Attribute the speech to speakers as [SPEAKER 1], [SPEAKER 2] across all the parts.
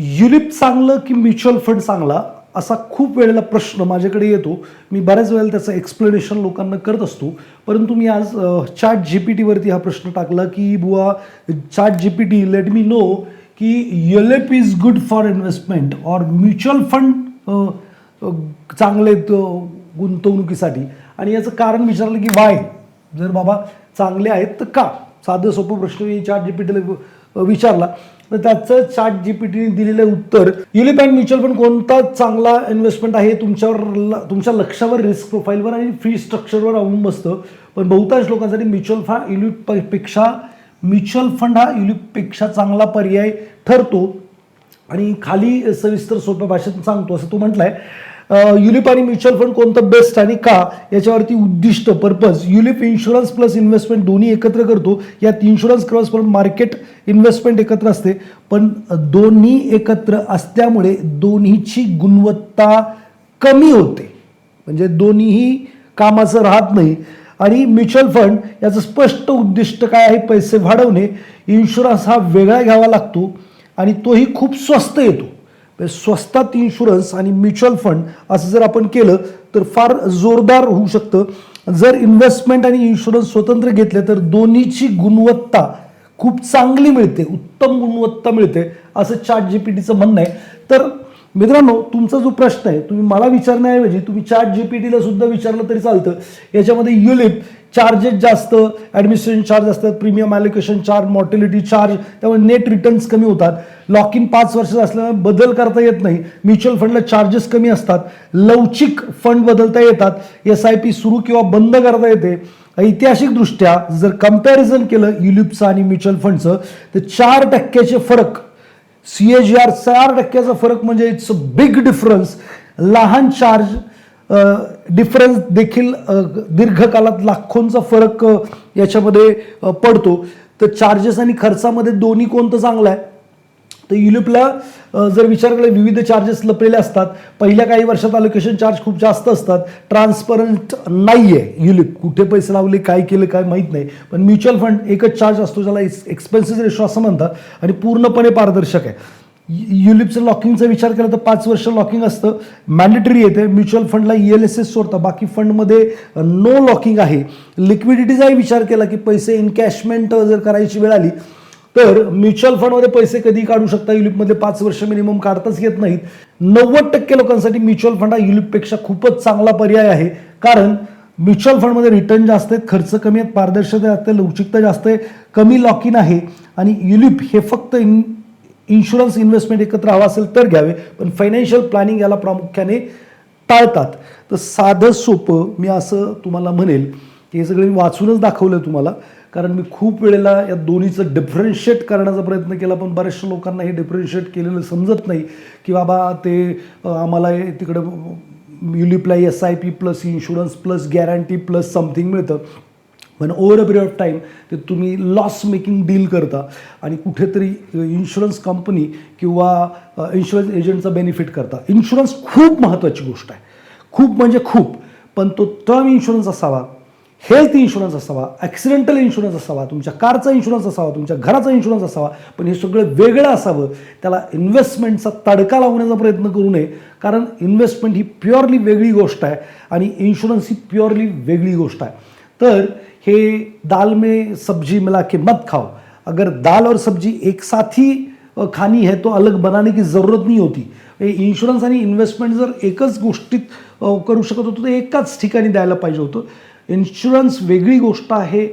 [SPEAKER 1] ULIP चांगलं की mutual fund चांगला असा खूप वेळेला प्रश्न माझ्याकडे येतो. मी बऱ्याच वेळेला त्याचं एक्सप्लेनेशन लोकांना करत असतो. परंतु मी आज चॅट जी पी टीवरती हा प्रश्न टाकला की बुवा chat G P T let me know की ULIP is good for investment और म्युच्युअल फंड चांगले आहेत, गुंतवणुकीसाठी. आणि याचं कारण विचारलं की वाय जर बाबा चांगले आहेत तर का? साधं सोपं प्रश्न मी चॅट जी पी टीला विचारला. तर त्याचं चार्ट जी पी टीने दिलेलं उत्तर युलिप अँड म्युच्युअल फंड कोणता चांगला इन्व्हेस्टमेंट आहे तुमच्यावर ल- तुमच्या लक्षावर रिस्क प्रोफाईलवर आणि फी स्ट्रक्चरवर अवलंबून असतं. पण बहुतांश लोकांसाठी म्युच्युअल फंड युलिपपेक्षा म्युच्युअल फंड हा युलिपपेक्षा चांगला पर्याय ठरतो. आणि खाली सविस्तर सोप्या भाषेत सांगतो असं तू आहे युलिप आणि म्युच्युअल फंड कोणतं बेस्ट आणि का याच्यावरती उद्दिष्ट purpose ULIP insurance plus investment दोन्ही एकत्र करतो. यात इन्शुरन्स क्रॉस पण मार्केट इन्व्हेस्टमेंट एकत्र असते. पण दोन्ही एकत्र असल्यामुळे दोन्हीची गुणवत्ता कमी होते. म्हणजे दोन्हीही कामाचं राहत नाही. आणि म्युच्युअल फंड याचं स्पष्ट उद्दिष्ट काय आहे? पैसे वाढवणे. इन्शुरन्स हा वेगळा घ्यावा लागतो आणि तोही खूप स्वस्त येतो. म्हणजे स्वस्तात इन्शुरन्स आणि म्युच्युअल फंड असं जर आपण केलं तर फार जोरदार होऊ शकतं. जर इन्व्हेस्टमेंट आणि इन्शुरन्स स्वतंत्र घेतले तर दोन्हीची गुणवत्ता खूप चांगली मिळते उत्तम गुणवत्ता मिळते असं चार्ट जी पी टीचं म्हणणं आहे. तर मित्रांनो तुमचा जो प्रश्न आहे तुम्ही मला विचारण्याऐवजी तुम्ही चार्ट जी पी टीला सुद्धा विचारलं तरी चालतं. याच्यामध्ये युलिप चार्जेस जास्त ॲडमिनिस्ट्रेशन चार्ज असतात premium allocation charge mortality charge त्यामुळे नेट रिटर्न्स कमी होतात. लॉक इन पाच वर्ष असल्यामुळे बदल करता येत नाही. म्युच्युअल फंडला चार्जेस कमी असतात. लवचिक फंड बदलता येतात. एस आय पी सुरू किंवा बंद करता येते. ऐतिहासिकदृष्ट्या जर कंपॅरिझन केलं युलिपचं आणि म्युच्युअल फंडचं तर चार टक्क्याचे फरक सी ए जी आर चार टक्क्याचा फरक म्हणजे इट्स अ बिग डिफरन्स लहान चार्ज डिफरन्स देखील दीर्घकालात लाखोंचा फरक याच्यामध्ये पडतो. तर चार्जेस आणि खर्चामध्ये दोन्ही कोणतं चांगलं आहे? तर युलिपला जर विचार केला विविध चार्जेस लपलेले असतात. पहिल्या काही वर्षात अलोकेशन चार्ज खूप जास्त असतात. ट्रान्सपरंट नाही आहे युलिप. कुठे पैसे लावले काय केलं काय माहीत नाही. पण म्युच्युअल फंड एकच चार्ज असतो ज्याला एक्सपेन्सेस रेशो असं म्हणतात. आणि पूर्णपणे पारदर्शक आहे. युलिपचं लॉकिंगचा विचार केला तर पाच वर्ष लॉकिंग असतं. मॅन्डेटरी येते. म्युच्युअल फंडला ई एल एस एस सोडतं. बाकी फंडमध्ये नो लॉकिंग आहे. लिक्विडिटीचाही विचार केला की पैसे इनकॅशमेंट जर करायची वेळ आली तर म्युच्युअल फंडमध्ये पैसे कधी काढू शकता. युलिपमध्ये पाच वर्ष मिनिमम काढताच येत नाहीत. नव्वद टक्के लोकांसाठी म्युच्युअल फंड हा युलिपपेक्षा खूपच चांगला पर्याय आहे. कारण म्युच्युअल फंडमध्ये रिटर्न जास्त आहेत खर्च कमी आहेत पारदर्शकता जास्त आहे लवचिकता जास्त आहे कमी लॉकिन आहे. आणि युलिप हे फक्त इन इन्शुरन्स इन्व्हेस्टमेंट एकत्र हवा असेल तर घ्यावे पण फायनान्शियल प्लॅनिंग याला प्रामुख्याने टाळतात. तर साधं सोपं मी असं तुम्हाला म्हणेल की हे सगळं मी वाचूनच दाखवलं तुम्हाला कारण मी खूप वेळेला या दोन्हीचं डिफरन्शिएट करण्याचा प्रयत्न केला पण बऱ्याचशा लोकांना हे डिफरन्शिएट केलेलं समजत नाही की बाबा ते आम्हाला तिकडं युलिप्लाय S I P plus insurance plus guarantee plus something मिळतं. पण over a period of time ते तुम्ही लॉस मेकिंग डील करता. आणि कुठेतरी इन्शुरन्स कंपनी किंवा इन्शुरन्स एजंटचा बेनिफिट करता. इन्शुरन्स खूप महत्त्वाची गोष्ट आहे. खूप म्हणजे खूप. पण तो टर्म इन्शुरन्स असावा हेल्थ इन्शुरन्स असावा ॲक्सिडेंटल इन्शुरन्स असावा तुमच्या कारचा इन्शुरन्स असावा तुमच्या घराचा इन्शुरन्स असावा पण हे सगळं वेगळं असावं त्याला इन्व्हेस्टमेंटचा तडका लावण्याचा प्रयत्न करू नये. कारण इन्व्हेस्टमेंट ही प्युअरली वेगळी गोष्ट आहे आणि इन्शुरन्स ही प्युअरली वेगळी गोष्ट आहे. तर हे दाल में सब्जी मिला के मत खाओ। अगर दाल और सब्जी एक साथ ही खानी है तो अलग बनाने की ज़रूरत नाही होती। इन्शुरन्स आणि इन्व्हेस्टमेंट जर एकच गोष्टीत करू शकत होतो तर एकाच ठिकाणी द्यायला पाहिजे होतं। इन्शुरन्स वेगळी गोष्ट आहे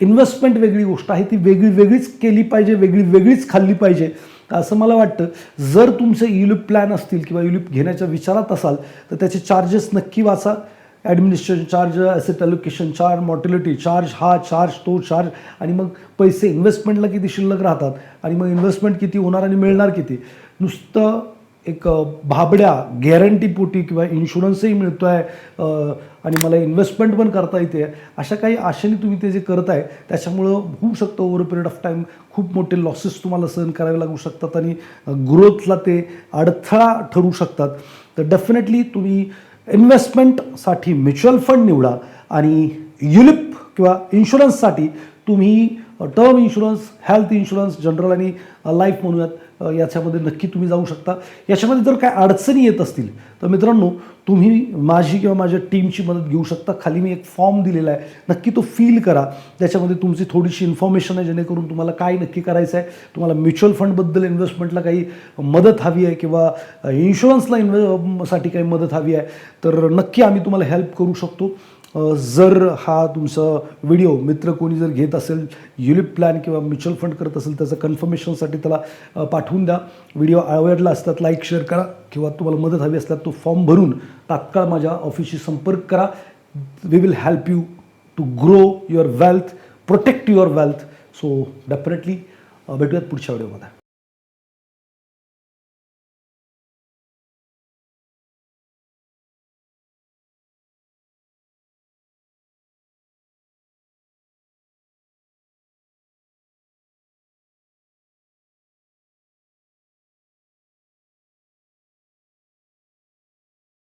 [SPEAKER 1] इन्व्हेस्टमेंट वेगळी गोष्ट आहे ती वेगळी वेगळीच केली पाहिजे वेगळी वेगळीच खाल्ली पाहिजे। तर असं मला वाटतं जर तुमचे युलिप प्लॅन असतील किंवा युलिप घेण्याच्या विचारात असाल तर त्याचे चार्जेस नक्की वाचा। Administration charge asset allocation charge mortality charge हा चार्ज तो चार्ज आणि मग पैसे इन्व्हेस्टमेंटला किती शिल्लक राहतात? आणि मग इन्व्हेस्टमेंट किती होणार आणि मिळणार किती? नुसतं एक भाबड्या गॅरंटीपोटी किंवा इन्शुरन्सही मिळतो आहे आणि मला इन्व्हेस्टमेंट पण करता येते. अशा काही आशेने तुम्ही ते जे करत आहे त्याच्यामुळं होऊ शकतं ओव्हर पिरियड ऑफ टाईम खूप मोठे लॉसेस तुम्हाला सहन करावे लागू शकतात आणि ग्रोथला ते अडथळा ठरू शकतात. तर डेफिनेटली तुम्ही इन्व्हेस्टमेंटसाठी म्युच्युअल फंड निवडा आणि युलिप किंवा इन्शुरन्ससाठी तुम्ही term insurance health insurance general आणि लाईफ म्हणूयात याच्यामध्ये नक्की तुम्ही जाऊ शकता. याच्यामध्ये जर काय अडचणी येत असतील तर मित्रांनो तुम्ही माझी किंवा माझ्या टीमची मदत घेऊ शकता. खाली मी एक फॉर्म दिलेला आहे. नक्की तो फील करा. त्याच्यामध्ये तुमची थोडीशी इन्फॉर्मेशन आहे जेणेकरून तुम्हाला काय नक्की करायचं आहे. तुम्हाला म्युच्युअल फंडबद्दल इन्व्हेस्टमेंटला काही मदत हवी आहे किंवा इन्शुरन्सला इन्व्हे साठी काही मदत हवी आहे. तर नक्की आम्ही तुम्हाला हेल्प करू शकतो. जर हा तुमचा व्हिडिओ मित्र कोणी जर घेत असेल युलिप प्लॅन किंवा म्युच्युअल फंड करत असेल त्याचं कन्फर्मेशनसाठी त्याला पाठवून द्या. व्हिडिओ आवडला असतात लाईक शेअर करा किंवा तुम्हाला मदत हवी असल्यास तो फॉर्म भरून तात्काळ माझ्या ऑफिसशी संपर्क करा. We will help you to grow your wealth protect your wealth so definitely भेटूयात पुढच्या व्हिडिओमध्ये.